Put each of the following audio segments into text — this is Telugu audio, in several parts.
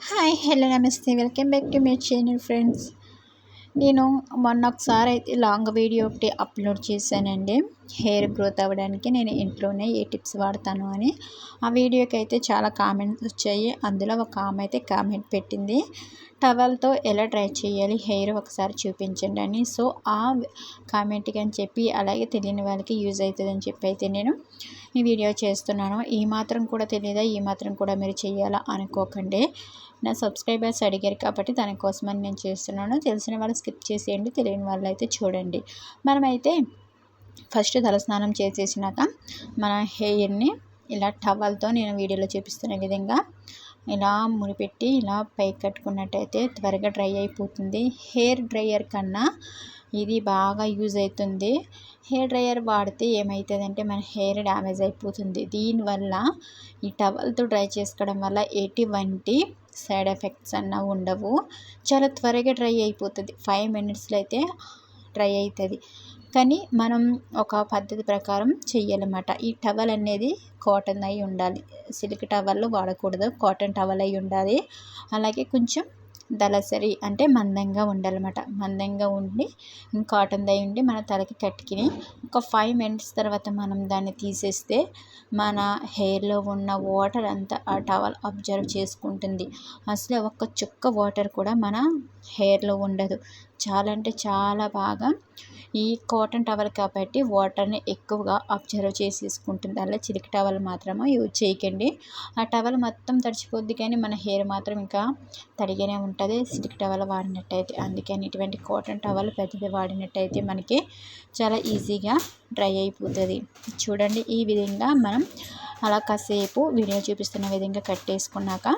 హాయ్ హలో నమస్తే welcome back to my channel friends నేను మొన్న ఒకసారి అయితే లాంగ్ వీడియో ఒకటి అప్లోడ్ చేశానండి. హెయిర్ గ్రోత్ అవ్వడానికి నేను ఇంట్లోనే ఏ టిప్స్ వాడతాను అని. ఆ వీడియోకి అయితే చాలా కామెంట్స్ వచ్చాయి. అందులో ఒక ఆమె అయితే కామెంట్ పెట్టింది టవల్తో ఎలా ట్రై చేయాలి? హెయిర్ ఒకసారి చూపించండి అని. సో ఆ కామెంట్కి అని చెప్పి అలాగే తెలియని వాళ్ళకి యూజ్ అవుతుందని చెప్పి అయితే నేను ఈ వీడియో చేస్తున్నాను. ఈ మాత్రం కూడా తెలియదా ఈ మాత్రం కూడా మీరు చేయాలా? అనుకోకండి. నా సబ్స్క్రైబర్స్ అడిగారు కాబట్టి దానికోసమని నేను చేస్తున్నాను. తెలిసిన వాళ్ళు స్కిప్ చేసేయండి తెలియని వాళ్ళు అయితే చూడండి. మనమైతే ఫస్ట్ తలస్నానం చేసేసినాక మన హెయిర్ని ఇలా టవల్తో నేను వీడియోలో చూపిస్తున్న విధంగా ఇలా ముడిపెట్టి ఇలా పై కట్టుకున్నట్టయితే త్వరగా డ్రై అయిపోతుంది. హెయిర్ డ్రైయర్ కన్నా ఇది బాగా యూజ్ అవుతుంది. హెయిర్ డ్రైయర్ వాడితే ఏమవుతుందంటే మన హెయిర్ డ్యామేజ్ అయిపోతుంది. దీనివల్ల ఈ టవల్తో డ్రై చేసుకోవడం వల్ల ఎటువంటి సైడ్ ఎఫెక్ట్స్ అన్న ఉండవు. చాలా త్వరగా డ్రై అయిపోతుంది. ఫైవ్ మినిట్స్లో అయితే డ్రై అవుతుంది కానీ మనం ఒక పద్ధతి ప్రకారం చెయ్యాలన్నమాట. ఈ టవల్ అనేది కాటన్ అయి ఉండాలి. సిల్క్ టవల్ వాడకూడదు. కాటన్ టవల్ అయి ఉండాలి. అలాగే కొంచెం దళసరి అంటే మందంగా ఉండాలన్నమాట. మందంగా ఉండి కాటన్ దై ఉండి మన తలకి కట్టుకుని ఒక ఫైవ్ మినిట్స్ తర్వాత మనం దాన్ని తీసేస్తే మన హెయిర్లో ఉన్న వాటర్ అంతా ఆ టవల్ అబ్జర్వ్ చేసుకుంటుంది. అసలు ఒక్క చుక్క వాటర్ కూడా మన హెయిర్లో ఉండదు. చాలా అంటే చాలా బాగా ఈ కాటన్ టవల్ కాబట్టి వాటర్ని ఎక్కువగా అబ్జర్వ్ చేసేసుకుంటుంది. అలా చిలికి టవల్ మాత్రమే యూజ్ చేయకండి. ఆ టవల్ మొత్తం తడిచిపోద్ది కానీ మన హెయిర్ మాత్రం ఇంకా తడిగానే ఉంటుంది ఉంటుంది. సిల్క్ టవల్ వాడినట్టయితే అందుకని ఇటువంటి కాటన్ టవల్ పెద్దది వాడినట్టయితే మనకి చాలా ఈజీగా డ్రై అయిపోతుంది. చూడండి ఈ విధంగా మనం అలా కాసేపు వీడియో చూపిస్తున్న విధంగా కట్టేసుకున్నాక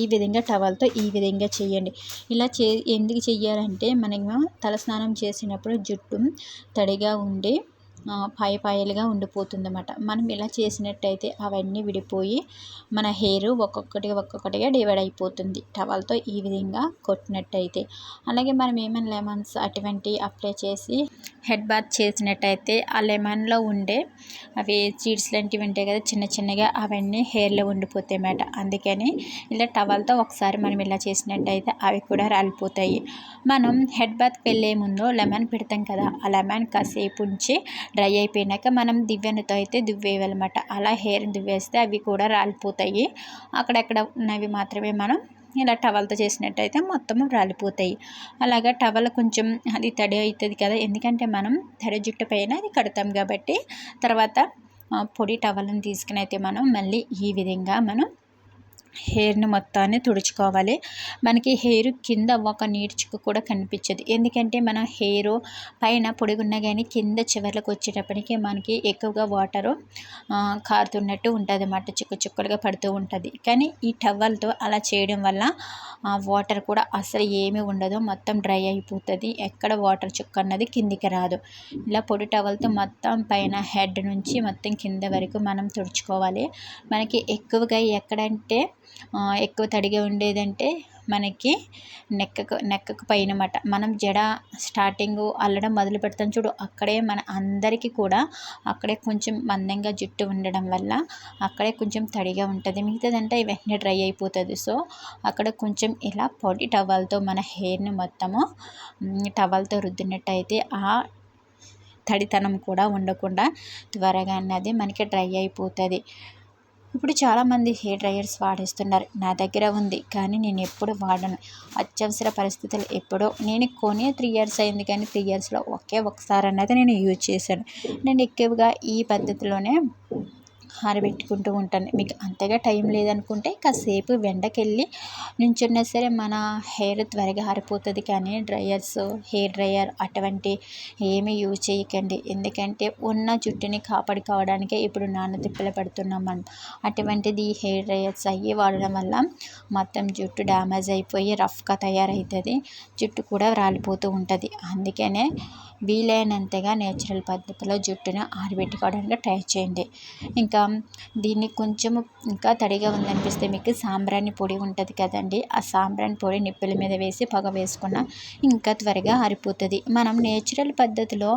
ఈ విధంగా టవల్తో ఈ విధంగా చేయండి. ఇలా చే ఎందుకు చెయ్యాలంటే మనం తలస్నానం చేసినప్పుడు జుట్టు తడిగా ఉండి పాయ పాయలుగా ఉండిపోతుందన్నమాట. మనం ఇలా చేసినట్టయితే అవన్నీ విడిపోయి మన హెయిర్ ఒక్కొక్కటిగా ఒక్కొక్కటిగా డివైడ్ అయిపోతుంది. టవల్తో ఈ విధంగా కొట్టినట్టయితే. అలాగే మనం ఏమైనా లెమన్స్ అటువంటి అప్లై చేసి హెడ్ బాత్ చేసినట్టయితే ఆ లెమన్లో ఉండే అవి సీడ్స్ లాంటివి ఉంటాయి కదా చిన్న చిన్నగా అవన్నీ హెయిర్లో ఉండిపోతాయి అన్నమాట అందుకని ఇలా టవల్తో ఒకసారి మనం ఇలా చేసినట్టయితే అవి కూడా రాలిపోతాయి. మనం హెడ్ బాత్ వెళ్ళే ముందు లెమన్ పెడతాం కదా ఆ లెమన్ కాసేపు ఉంచి డ్రై అయిపోయినాక మనం దివ్వెనతో అయితే దువ్వేయాలన్నమాట. అలా హెయిర్ దువ్వేస్తే అవి కూడా రాలిపోతాయి. అక్కడక్కడ ఉన్నవి మాత్రమే మనం ఇలా టవల్తో చేసినట్టయితే మొత్తం రాలిపోతాయి. అలాగా టవల్ కొంచెం అది తడి అవుతుంది కదా ఎందుకంటే మనం తడి జుట్టు పైన అది కడతాం కాబట్టి తర్వాత పొడి టవల్ని తీసుకుని అయితే మనం మళ్ళీ ఈ విధంగా మనం హెయిర్ని మొత్తాన్ని తుడుచుకోవాలి. మనకి హెయిర్ కింద ఒక నీడ్చుకు చుక్క కూడా కనిపించదు. ఎందుకంటే మనం హెయిర్ పైన పొడిగున్నా కానీ కింద చివర్లకు వచ్చేటప్పటికి మనకి ఎక్కువగా వాటరు కారుతున్నట్టు ఉంటుంది అన్నమాట చిక్కు చిక్కులుగా పడుతూ ఉంటుంది. కానీ ఈ టవల్తో అలా చేయడం వల్ల వాటర్ కూడా అసలు ఏమీ ఉండదు. మొత్తం డ్రై అయిపోతుంది. ఎక్కడ వాటర్ చుక్క అన్నది కిందికి రాదు. ఇలా పొడి టవల్తో మొత్తం పైన హెడ్ నుంచి మొత్తం కింద వరకు మనం తుడుచుకోవాలి. మనకి ఎక్కువగా ఎక్కడంటే ఎక్కువ తడిగా ఉండేదంటే మనకి నెక్కకు నెక్కకు పైన మాట మనం జడ స్టార్టింగ్ అల్లడం మొదలు పెడతాం చూడు అక్కడే మన అందరికీ కూడా అక్కడే కొంచెం మందంగా జుట్టు ఉండడం వల్ల అక్కడే కొంచెం తడిగా ఉంటుంది. మిగతాదంటే వెంటనే డ్రై అయిపోతుంది. సో అక్కడ కొంచెం ఇలా పొడి టవల్తో మన హెయిర్ని మొత్తము టవల్తో రుద్దినట్టయితే ఆ తడితనం కూడా ఉండకుండా త్వరగా అన్నది మనకి డ్రై అయిపోతుంది. ఇప్పుడు చాలామంది హెయిర్ డ్రైయర్స్ వాడేస్తున్నారు. నా దగ్గర ఉంది కానీ నేను ఎప్పుడు వాడను. అత్యవసర పరిస్థితులు ఎప్పుడో. నేను కొని త్రీ ఇయర్స్ అయింది కానీ త్రీ ఇయర్స్లో ఒకే ఒకసారి అన్నది నేను యూజ్ చేశాను. నేను ఎక్కువగా ఈ పద్ధతిలోనే ఆరబెట్టుకుంటూ ఉంటాను. మీకు అంతగా టైం లేదనుకుంటే కాసేపు వెండకెళ్ళి నుంచున్నా సరే మన హెయిర్ త్వరగా ఆరిపోతుంది కానీ డ్రయర్స్ హెయిర్ డ్రయర్ అటువంటి ఏమీ యూజ్ చేయకండి. ఎందుకంటే ఉన్న జుట్టుని కాపాడుకోవడానికే ఇప్పుడు నాన్న తిప్పలు పడుతున్నాం మనం. అటువంటిది హెయిర్ డ్రయర్స్ అయ్యి వాడడం వల్ల మొత్తం జుట్టు డ్యామేజ్ అయిపోయి రఫ్గా తయారవుతుంది. జుట్టు కూడా రాలిపోతూ ఉంటుంది. అందుకనే వీలైనంతగా నేచురల్ పద్ధతిలో జుట్టును ఆరబెట్టుకోవడానికి ట్రై చేయండి. ఇంకా దీన్ని కొంచెం ఇంకా తడిగా ఉందనిపిస్తే మీకు సాంబ్రాణి పొడి ఉంటుంది కదండి. ఆ సాంబ్రాణి పొడి నిప్పుల మీద వేసి పొగ వేసుకున్న ఇంకా త్వరగా ఆరిపోతుంది. మనం నేచురల్ పద్ధతిలో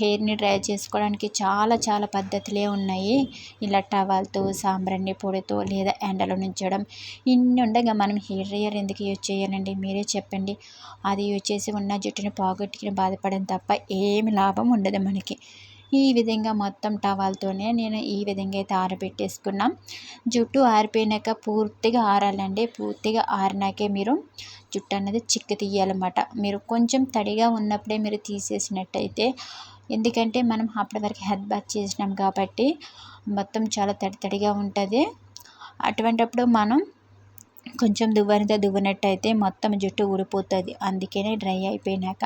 హెయిర్ని డ్రై చేసుకోవడానికి చాలా చాలా పద్ధతులే ఉన్నాయి. ఇలా టవాల్తో సాంబ్రాణి పొడితో లేదా ఎండలో నుంచడం. ఇన్ని ఉండగా మనం హెయిర్ డ్రయర్ ఎందుకు యూజ్ చేయాలండి మీరే చెప్పండి. అది యూజ్ చేసి ఉన్న జుట్టుని పోగొట్టుకుని బాధపడడం తప్ప ఏమి లాభం ఉండదు మనకి. ఈ విధంగా మొత్తం టవాల్తోనే నేను ఈ విధంగా అయితే ఆరబెట్టేసుకున్నాం. జుట్టు ఆరిపోయినాక పూర్తిగా ఆరాలండి. పూర్తిగా ఆరినాకే మీరు జుట్టు అన్నది చిక్కు తీయాలన్నమాట. మీరు కొంచెం తడిగా ఉన్నప్పుడే మీరు తీసేసినట్టయితే ఎందుకంటే మనం అప్పటి వరకు హెడ్ బాత్ చేసినాం కాబట్టి మొత్తం చాలా తడి తడిగా ఉంటుంది. అటువంటప్పుడు మనం కొంచెం దువ్వనితో దువ్వినట్టయితే మొత్తం జుట్టు ఊడిపోతుంది. అందుకనే డ్రై అయిపోయినాక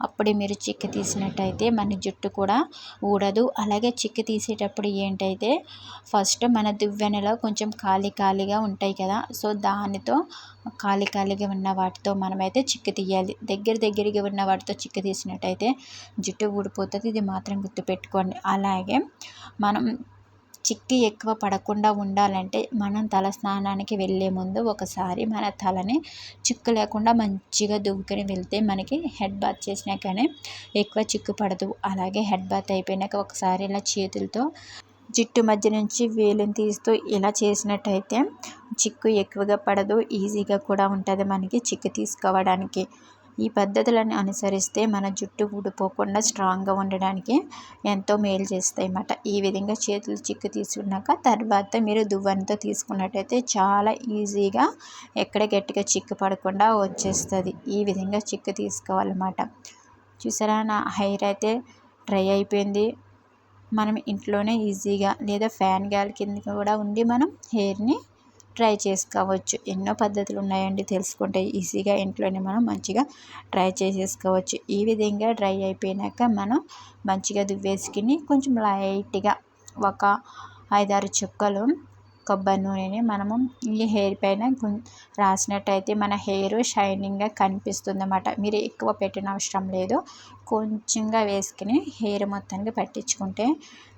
అప్పుడే మీరు చిక్కు తీసినట్టయితే మన జుట్టు కూడా ఊడదు. అలాగే చిక్కు తీసేటప్పుడు ఏంటైతే ఫస్ట్ మన దువ్వెనలో కొంచెం ఖాళీ ఖాళీగా ఉంటాయి కదా సో దానితో ఖాళీ ఖాళీగా ఉన్న వాటితో మనమైతే చిక్కు తీయాలి. దగ్గర దగ్గరగా ఉన్న వాటితో చిక్కు తీసినట్టయితే జుట్టు ఊడిపోతుంది. ఇది మాత్రం గుర్తుపెట్టుకోండి. అలాగే మనం చిక్కి ఎక్కువ పడకుండా ఉండాలంటే మనం తల స్నానానికి వెళ్ళే ముందు ఒకసారి మన తలని చిక్కు లేకుండా మంచిగా దువ్వుకొని వెళ్తే మనకి హెడ్ బాత్ చేసినాకనే ఎక్కువ చిక్కు పడదు. అలాగే హెడ్ బాత్ అయిపోయినాక ఒకసారి ఇలా చేతులతో జుట్టు మధ్య నుంచి వేలుని తీస్తూ ఇలా చేసినట్టయితే చిక్కు ఎక్కువగా పడదు ఈజీగా కూడా ఉంటుంది మనకి చిక్కు తీసుకోవడానికి. ఈ పద్ధతులను అనుసరిస్తే మన జుట్టు ఊడిపోకుండా స్ట్రాంగ్గా ఉండడానికి ఎంతో మేలు చేస్తాయి అన్నమాట. ఈ విధంగా చేతులు చిక్కు తీసుకున్నాక తర్వాత మీరు దువ్వెనతో తీసుకున్నట్టయితే చాలా ఈజీగా ఎక్కడ గట్టిగా చిక్కు పడకుండా వచ్చేస్తుంది. ఈ విధంగా చిక్కు తీసుకోవాలన్నమాట. చూసారా నా హెయిర్ అయితే డ్రై అయిపోయింది. మనం ఇంట్లోనే ఈజీగా లేదా ఫ్యాన్ గాలి కింద కూడా ఉండి మనం హెయిర్ని ట్రై చేసుకోవచ్చు. ఎన్నో పద్ధతులు ఉన్నాయండి తెలుసుకుంటే ఈజీగా ఇంట్లోనే మనం మంచిగా ట్రై చేసేసుకోవచ్చు. ఈ విధంగా డ్రై అయిపోయినాక మనం మంచిగా దువ్వేసుకుని కొంచెం లైట్గా ఒక ఐదారు చుక్కలు కొబ్బరి నూనెని మనము ఈ హెయిర్ పైన రాసినట్టయితే మన హెయిర్ షైనింగ్గా కనిపిస్తుంది అన్నమాట మీరు ఎక్కువ పెట్టిన అవసరం లేదు. కొంచెంగా వేసుకుని హెయిర్ మొత్తానికి పట్టించుకుంటే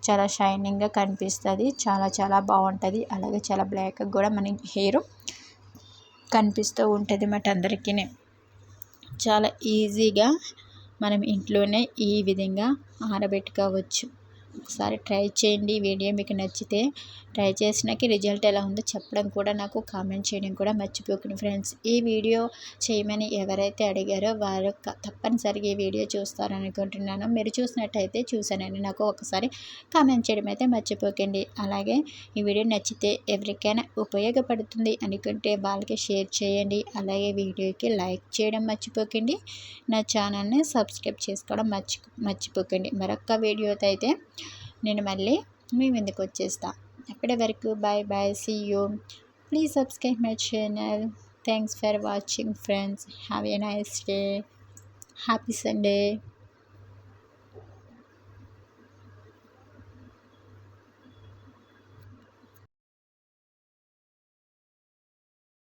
చాలా షైనింగ్గా కనిపిస్తుంది. చాలా చాలా బాగుంటుంది. అలాగే చాలా బ్లాక్గా కూడా మన హెయిర్ కనిపిస్తూ ఉంటుంది అన్నమాట అందరికీ. చాలా ఈజీగా మనం ఇంట్లోనే ఈ విధంగా ఆరబెట్టుకోవచ్చు. ఒకసారి ట్రై చేయండి వీడియో మీకు నచ్చితే. ట్రై చేసినాక రిజల్ట్ ఎలా ఉందో చెప్పడం కూడా నాకు కామెంట్ చేయడం కూడా మర్చిపోకండి ఫ్రెండ్స్. ఈ వీడియో చేయమని ఎవరైతే అడిగారో వారు తప్పనిసరిగా ఈ వీడియో చూస్తారనుకుంటున్నాను మీరు చూసినట్టయితే చూశానని నాకు ఒకసారి కామెంట్ చేయడం అయితే మర్చిపోకండి. అలాగే ఈ వీడియో నచ్చితే ఎవరికైనా ఉపయోగపడుతుంది అనుకుంటే వాళ్ళకి షేర్ చేయండి. అలాగే వీడియోకి లైక్ చేయడం మర్చిపోకండి. నా ఛానల్ని సబ్స్క్రైబ్ చేసుకోవడం మర్చి మర్చిపోకండి. మరొక వీడియోతో అయితే నేను మళ్ళీ మీ ముందుకు వచ్చేస్తా. అప్పటి వరకు bye bye see you please subscribe my channel thanks for watching friends have a nice day happy Sunday